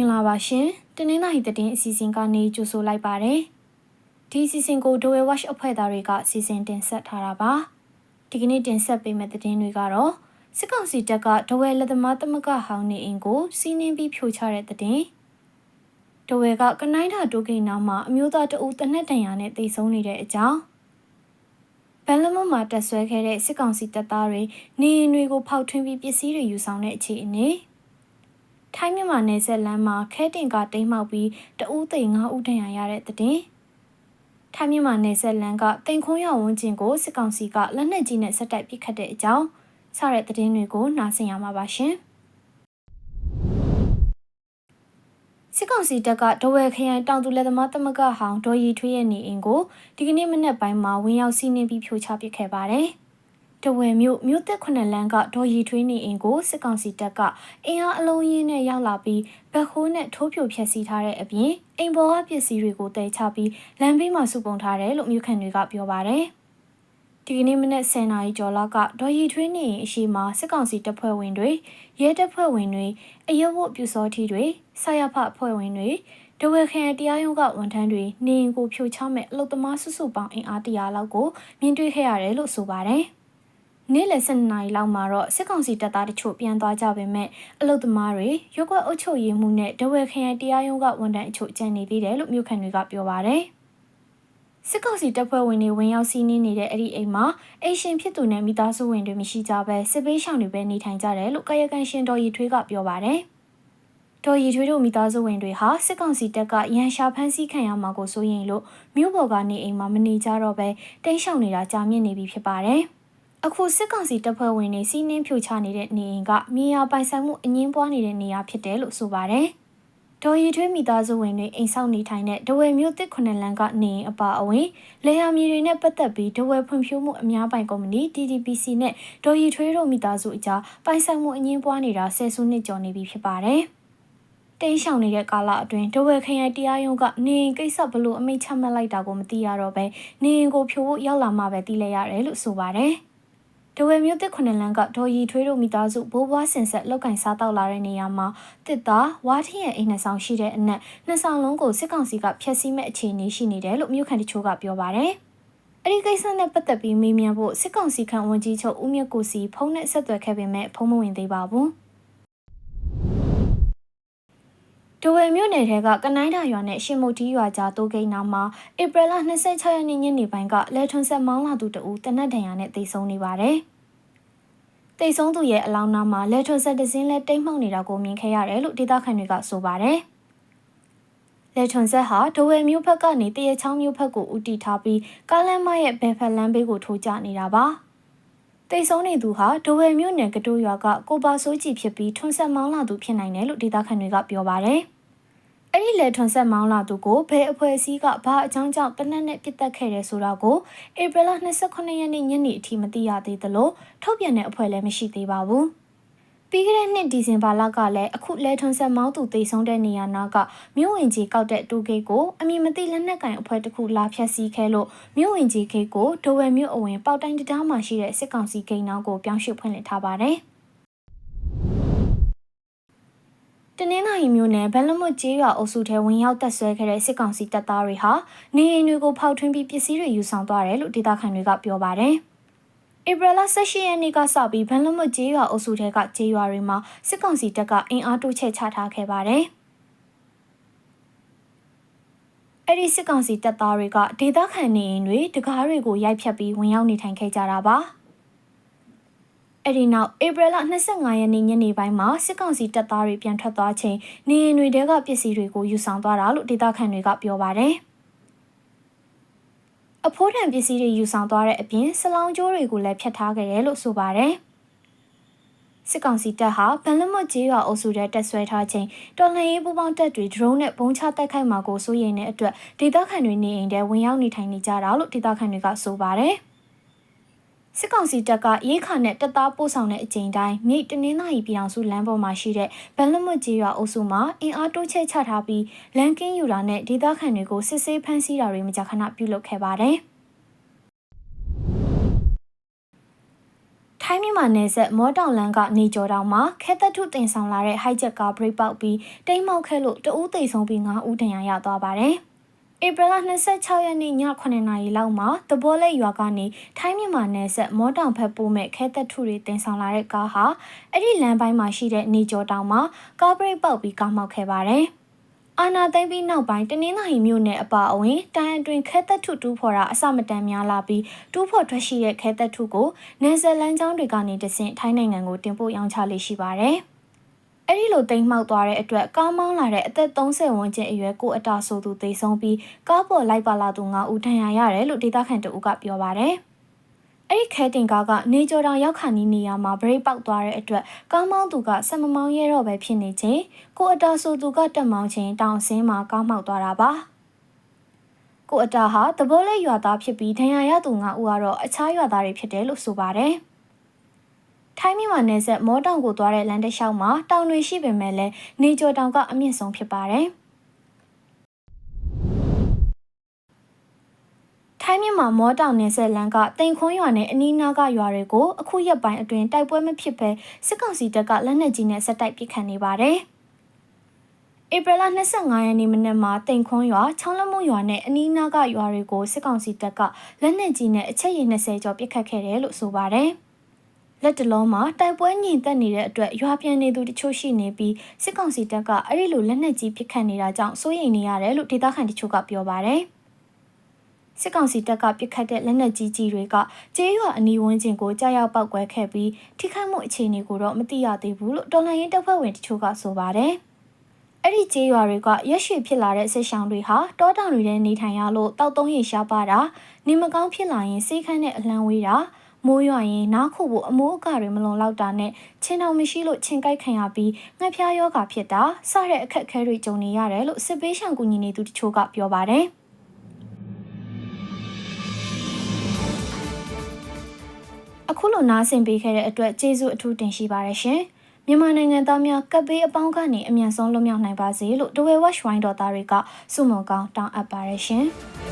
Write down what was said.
င်္ဂလာပါရှင်တနင်္လာရီသတင်းအစီအစဉ်ကနေကြိုဆိုလိုက်ပါတယ်ဒီအစီအစဉ်ကို Dwell Watch အဖွဲ့သားတွေကစီစဉ်တင်ဆက်ထားတာပါဒီကနေ့တင်ဆက်ပေးမယ့်သတင်းတွေကတော့စစ်ကောင်စီတပ်ကဒဝဲလက်သမားသမဂဟောင်းနေအင်ကိုစီးနင်းပြီးဖြိုချတဲ့သတင်းဒဝဲကကနိုင်းထာတိုးကိန်းနာမှာအမျိုးသားတအူးတနက်တန်ရာနဲ့တိတ်ဆုံးနေတဲ့အကြောင်းဘန်လမမှာတက်ဆွဲခဲ့တဲ့စစ်ကောင်စီတပ်သားတွေနေအိမ်တွေကိုဖောက်ထွင်းပြီးပစ္စည်းတွေယူဆောင်တဲ့အခြေအနေ ထိုင်းမြန်မာနယ်စပ်လမ်းမှာခဲတင်ကတိမ်းမှောက်ပြီးတအူးသိန်း၅ဦးထဏ်ရာရတဲ့တဲ့ထိုင်းမြန်မာနယ်စပ်လမ်းကတင်ခွန်းရဝန်းကျင်ကိုစစ်ကောင်စီကလက်နက်ကြီးနဲ့ဆက်တိုက်ပစ်ခတ်တဲ့အကြောင်းစတဲ့သတင်းတွေကိုနားဆင်ရမှာပါရှင်စစ်ကောင်စီတပ်ကဒဝဲခရိုင်တောင်သူလက်သမားတမကဟောင်းဒေါ်ရီထွေးရဲ့နေအိမ်ကိုဒီကနေ့မနက်ပိုင်းမှာဝင်ရောက်စီးနင်းပြီးဖြိုချပစ်ခဲ့ပါတယ်။ တဝယ်မြို့မြို့သက်ခုနှစ်လမ်းကဒေါ်ရီထွေးနေအိမ်ကိုစစ်ကောင်စီတပ်ကအင်အားအလုံးရင်းနဲ့ရောက်လာပြီးဗက်ခိုးနဲ့ထိုးပြိုဖျက်ဆီးထားတဲ့အပြင်အိမ်ပေါ်ကပစ္စည်းတွေကိုတဲချပြီးလမ်းဘေးမှာစုပုံထားတယ်လို့မြို့ခံတွေကပြောပါတယ်။ဒီကနေ့မနက်10:00နာရီကျော်လောက်ကဒေါ်ရီထွေးနေအိမ်အရှိမှာစစ်ကောင်စီတပ်ဖွဲ့ဝင်တွေရဲတပ်ဖွဲ့ဝင်တွေအယဝတ်ပြူစောထီတွေဆာရဖအဖွဲ့ဝင်တွေတဝဲခရိုင်တရားရုံးကဝန်ထမ်းတွေနေအိမ်ကိုဖြိုချမဲ့အလုတ္တမဆုစုပေါင်းအင်အားတရာလောက်ကိုမြင်တွေ့ခဲ့ရတယ်လို့ဆိုပါတယ်။ နေ့လယ်7နာရီလောက်မှာတော့စစ်ကောင်စီတပ်သားတချို့ပြန်သွားကြပေမဲ့အလုတ်သမားတွေရုပ်ကွက်အုပ်ချုပ်ရေးမှုနဲ့ဒဝဲခရိုင်တရားရုံးကဝန်ထမ်းအချို့ကြံနေသေးတယ်လို့မြို့ခံတွေကပြောပါတယ်။စစ်ကောင်စီတပ်ဖွဲ့ဝင်တွေဝင်ရောက်စီးနင်းနေတဲ့အဲ့ဒီအိမ်မှာအိမ်ရှင်ဖြစ်သူနဲ့မိသားစုဝင်တွေမရှိကြဘဲစစ်ပေးရှောင်တွေပဲနေထိုင်ကြတယ်လို့ကာယကံရှင်တော်ရီထွေးကပြောပါတယ်။တော်ရီထွေးတို့မိသားစုဝင်တွေဟာစစ်ကောင်စီတပ်ကရန်ရှာဖမ်းဆီးခံရမှာကိုစိုးရိမ်လို့မြို့ပေါ်ကနေအိမ်မှာမနေကြတော့ဘဲတိမ်းရှောင်နေတာကြာမြင့်နေပြီဖြစ်ပါတယ်။ အခုစစ်ကောင်စီတပ်ဖွဲ့ဝင်တွေစီးနင်းဖြိုချနေတဲ့နေအိမ်ကမြေယာပိုင်ဆိုင်မှုအငင်းပွားနေတဲ့နေရာဖြစ်တယ်လို့ဆိုပါတယ်။ဒေါ်ရီထွေးမိသားစုဝင်တွေအိမ်ဆောက်နေထိုင်တဲ့ဒဝယ်မြို့တစ်ခုနှစ်လမ်းကနေအပါအဝင်လေယာမြေတွေနဲ့ပတ်သက်ပြီးဒဝယ်ဖွံ့ဖြိုးမှုအများပိုင်ကုမ္ပဏီ TDPC နဲ့ဒေါ်ရီထွေးတို့မိသားစုအကြားပိုင်ဆိုင်မှုအငင်းပွားနေတာဆယ်စုနှစ်ကျော်နေပြီဖြစ်ပါတယ်။တိန်းရှောင်နေတဲ့ကာလအတွင်းဒဝဲခရိုင်တရားရုံးကနေရင်ကိစ္စဘလို့အမိတ်ချမှတ်လိုက်တာကိုမသိရတော့ပဲနေရင်ကိုဖြိုးဖို့ရောက်လာမှပဲသိလဲရတယ်လို့ဆိုပါတယ်။ ဒဝဲမြို့တစ်ခုနှစ်လမ်းကဒေါ်ရီထွေးတို့မိသားစုဘိုးဘွားဆင်ဆက်လောက်ကင်စားတောက်လာတဲ့နေရာမှာတစ်သားဝါထင်းရဲ့အိမ်နှစ်ဆောင်ရှိတဲ့အနက်နှစ်ဆောင်လုံးကိုစစ်ကောင်စီကဖျက်ဆီးမဲ့အခြေအနေရှိနေတယ်လို့မြို့ခံတချို့ကပြောပါတယ်။အဲ့ဒီကိစ္စနဲ့ပတ်သက်ပြီးမေးမြန်းဖို့စစ်ကောင်စီခံဝန်ကြီးချုပ်ဦးမြတ်ကိုစီဖုန်းနဲ့ဆက်သွယ်ခဲ့ပေမဲ့ဖုန်းမဝင်သေးပါဘူး။ ဒဝဲမြို့နယ်ထဲကကနိုင်းတာရွာနဲ့ရှင်မုတ်တီးရွာကြားတိုးဂိတ်နာမှာဧပြီလ26ရက်နေ့ညနေပိုင်းကလဲထွန်ဆက်မောင်းလာသူတဦးတနက်ဒဏ်ရာနဲ့တိတ်ဆုံးနေပါတယ်။တိတ်ဆုံးသူရဲ့အလောင်းနာမှာလက်ထွတ်ဆက်တစင်းလဲတိတ်မှုန်နေတာကိုမြင်ခဲ့ရတယ်လို့ဒေသခံတွေကဆိုပါတယ်။လက်ထွန်ဆက်ဟာဒဝဲမျိုးဖက်ကနေတရချောင်းမျိုးဖက်ကိုဦးတည်ထားပြီးကားလမ်းမရဲ့ဘယ်ဖက်လမ်းဘေးကိုထိုးကျနေတာပါ။ တိတ်ဆုံးနေသူဟာဒဝဲမျိုးနယ်ကတိုးရွာကကိုပါဆိုးကြည်ဖြစ်ပြီးထွန်ဆက်မောင်းလာသူဖြစ်နိုင်တယ်လို့ဒေသခံတွေကပြောပါတယ်။အဲ့ဒီလေထွန်ဆက်မောင်းလာသူကိုဘယ်အဖွဲ့အစည်းကဘာအကြောင်းကြောင့်တနက်နဲ့ပြစ်တက်ခဲ့တယ်ဆိုတာကိုဧပြီလ29ရက်နေ့ညနေအထိမသိရသေးသလိုထုတ်ပြန်တဲ့အဖွဲ့လည်းမရှိသေးပါဘူး။ ပြီးခဲ့တဲ့နှစ်ဒီဇင်ဘာလကလည်းအခုလဲထွန်ဆက်မောင်းသူတိတ်ဆုံးတဲ့နေရာနာကမြို့ဝင်ကြီးကောက်တဲ့တူဂိတ်ကိုအမည်မသိလက်နက်ကင်အဖွဲ့တစ်ခုလာဖျက်ဆီးခဲ့လို့မြို့ဝင်ကြီးဂိတ်ကိုဒိုဝဲမြို့အဝင်ပေါက်တိုင်းတံတားမှာရှိတဲ့စစ်ကောင်စီဂိတ်နောက်ကိုပြောင်းရွှေ့ဖွင့်လှစ်ထားပါတယ်။တနင်္လာရီမြို့နယ်ဘလမွတ်ကျေးရွာအုပ်စုထဲဝင်ရောက်တက်ဆွဲခဲ့တဲ့စစ်ကောင်စီတပ်သားတွေဟာနေအိမ်တွေကိုဖောက်ထွင်းပြီးပစ္စည်းတွေယူဆောင်သွားတယ်လို့ဒေသခံတွေကပြောပါတယ်။ ဧပြီလ18ရက်နေ့ကစပြီးဘန်လမွတ်ကျေးရွာအုပ်စုထဲကကျေးရွာတွေမှာစစ်ကောင်စီတပ်ကအင်အားတိုးချဲ့ချထားခဲ့ပါတယ်။အဲ့ဒီစစ်ကောင်စီတပ်သားတွေကဒေသခံနေအိမ်တွေတကားတွေကိုရိုက်ဖြတ်ပြီးဝင်ရောက်နေထိုင်ခဲ့ကြတာပါ။အဲ့ဒီနောက်ဧပြီလ25ရက်နေ့ညနေပိုင်းမှာစစ်ကောင်စီတပ်သားတွေပြန်ထွက်သွားချိန်နေအိမ်တွေကပစ္စည်းတွေကိုယူဆောင်သွားတာလို့ဒေသခံတွေကပြောပါတယ်။ အဖိုးတံပစ္စည်းတွေယူဆောင်သွားတဲ့အပြင်စလောင်းကျိုးတွေကိုလည်းဖျက်ထားခဲ့တယ်လို့ဆိုပါတယ်။စစ်ကောင်စီတပ်ဟာဗန်လမွတ်ကျေးရွာအုပ်စုထဲတက်ဆွဲထားချိန်တော်လှန်ရေးပူးပေါင်းတပ်တွေဒရုန်းနဲ့ဘုံချတိုက်ခိုက်မှာကိုစိုးရိမ်တဲ့အတွက်ဒေသခံတွေနေအိမ်ထဲဝင်ရောက်နေထိုင်နေကြတာလို့ဒေသခံတွေကဆိုပါတယ်။ စစ်ကောင်စီတပ်ကရေးခါနဲ့တပ်သားပို့ဆောင်တဲ့အကြိမ်တိုင်းမြိတ်တနင်္လာရီပြည်အောင်စုလမ်းပေါ်မှာရှိတဲ့ဗန်လမွတ်ကြီးရွာအုပ်စုမှာအင်အားတိုးချဲ့ချထားပြီးလန်ကင်းယူတာနဲ့ဒေသခံတွေကိုစစ်ဆေးဖမ်းဆီးတာတွေမကြာခဏပြုလုပ်ခဲ့ပါတယ်။ထိုထိုင်းမြန်မာနယ်ဆက်မောတောင်လန်းကနေကျော်တောင်မှာခဲသက်ထုတင်ဆောင်လာတဲ့ဟိုက်ဂျက်ကားဘရိတ်ပေါက်ပြီးတိမ်မောက်ခဲလို့တဦးသိဆုံးပြီး9ဦးဒဏ်ရာရသွားပါတယ်။ ဧပြီလ26ရက်နေ့ည9:00နာရီလောက်မှာတဘောလက်ရွာကနေထိုင်းမြန်မာနယ်ဆက်မောတောင်ဖက်ပို့မဲ့ခဲသက်ထုတွေတင်ဆောင်လာတဲ့ကားဟာအဲ့ဒီလမ်းပိုင်းမှာရှိတဲ့နေကျော်တောင်မှာကားဘရိတ်ပေါက်ပြီးကားမောက်ခဲ့ပါတယ်။အာနာသိမ့်ပြီးနောက်ပိုင်းတနင်္လာရီမြို့နယ်အပါအဝင်တန်အတွင်ခဲသက်ထုတူးဖော်တာအစမတန်များလာပြီးတူးဖော်ထွက်ရှိတဲ့ခဲသက်ထုကိုနယ်ဇယ်လန်ကျောင်းတွေကနေတဆင့်ထိုင်းနိုင်ငံကိုတင်ပို့ရောင်းချလေးရှိပါတယ်။ အဲ့ဒီလိုတိမ်မှောက်သွားတဲ့အတွက်ကားမောင်းလာတဲ့အသက်30ဝန်းကျင်အရွယ်ကိုအတာဆိုသူသေဆုံးပြီးကားပေါ်လိုက်ပါလာသူ9ဦးဒဏ်ရာရတယ်လို့ဒေသခံတအုပ်ကပြောပါတယ်။အဲ့ဒီခဲတင်ကားကနေကျော်တောင်ရောက်ခါနီးနေရာမှာဘရိတ်ပေါက်သွားတဲ့အတွက်ကားမောင်းသူကဆက်မမောင်းရဲတော့ပဲဖြစ်နေချင်းကိုအတာဆိုသူကတက်မောင်းချင်းတောင်ဆင်းမှာကားမောက်သွားတာပါ။ကိုအတာဟာတဘောလေးရွာသားဖြစ်ပြီးဒဏ်ရာရသူ9ဦးကတော့အခြားရွာသားတွေဖြစ်တယ်လို့ဆိုပါတယ်။ ထိုင်းမြန်မာနယ်စပ်မောတောင်ကိုသွားတဲ့လမ်းတစ်လျှောက်မှာတောင်တွေရှိပေမဲ့လည်းနေကျော်တောင်ကအမြင့်ဆုံးဖြစ်ပါတယ်။ထိုင်းမြန်မာမောတောင်နယ်ဆက်လန်းကတိန်ခွန်းရွာနဲ့အနီးနားကရွာတွေကိုအခုရက်ပိုင်းအတွင်းတိုက်ပွဲမဖြစ်ဘဲစစ်ကောင်စီတပ်ကလက်နက်ကြီးနဲ့ဆက်တိုက်ပစ်ခတ်နေပါတယ်။ဧပြီလ25ရက်နေ့မနက်မှာတိန်ခွန်းရွာချောင်းလမုံရွာနဲ့အနီးနားကရွာတွေကိုစစ်ကောင်စီတပ်ကလက်နက်ကြီးနဲ့အချက်ရည်20ကျော်ပစ်ခတ်ခဲ့တယ်လို့ဆိုပါတယ်။ လက်တလုံးမှာတိုက်ပွဲညင်သက်နေတဲ့အတွက်ရွာပြန်နေသူတချို့ရှိနေပြီးစစ်ကောင်စီတပ်ကအဲ့ဒီလိုလက်နက်ကြီးပစ်ခတ်နေတာကြောင့်စိုးရိမ်နေရတယ်လို့ဒေသခံတချို့ကပြောပါတယ်။စစ်ကောင်စီတပ်ကပစ်ခတ်တဲ့လက်နက်ကြီးကြီးတွေကကျေးရွာအနီးဝန်းကျင်ကိုကြားရောက်ပောက်ကွဲခဲ့ပြီးထိခိုက်မှုအခြေအနေကိုတော့မသိရသေးဘူးလို့တော်လှန်ရေးတပ်ဖွဲ့ဝင်တချို့ကဆိုပါတယ်။အဲ့ဒီကျေးရွာတွေကရက်ရွှေဖြစ်လာတဲ့စစ်ဆောင်တွေဟာတောတောင်တွေထဲနေထိုင်ရလို့တောက်သုံးရေရှားပါတာနေမကောင်းဖြစ်လာရင်စိတ်ခန့်တဲ့အလံဝေးတာ မိုးရွာရင်နားခုဖို့အမိုးအကာတွေမလုံလောက်တာနဲ့ချင်းတောင်မရှိလို့ချင်းကိုက်ခံရပြီးငှက်ဖျားယောဂါဖြစ်တာစတဲ့အခက်အခဲတွေကြုံနေရတယ်လို့စစ်ပေးရှောင်ကူညီနေသူတချို့ကပြောပါတယ်အခုလိုနားဆင်ပေးခဲ့တဲ့အတွက်ကျေးဇူးအထူးတင်ရှိပါတယ်ရှင်မြန်မာနိုင်ငံသားများကပ်ဘေးအပေါင်းကနေအမြန်ဆုံးလွတ်မြောက်နိုင်ပါစေလို့ဒဝဲဝက်ရှ်ဝိုင်းတော်သားတွေကစုမုံကောင်းတောင်းအပ်ပါတယ်ရှင်။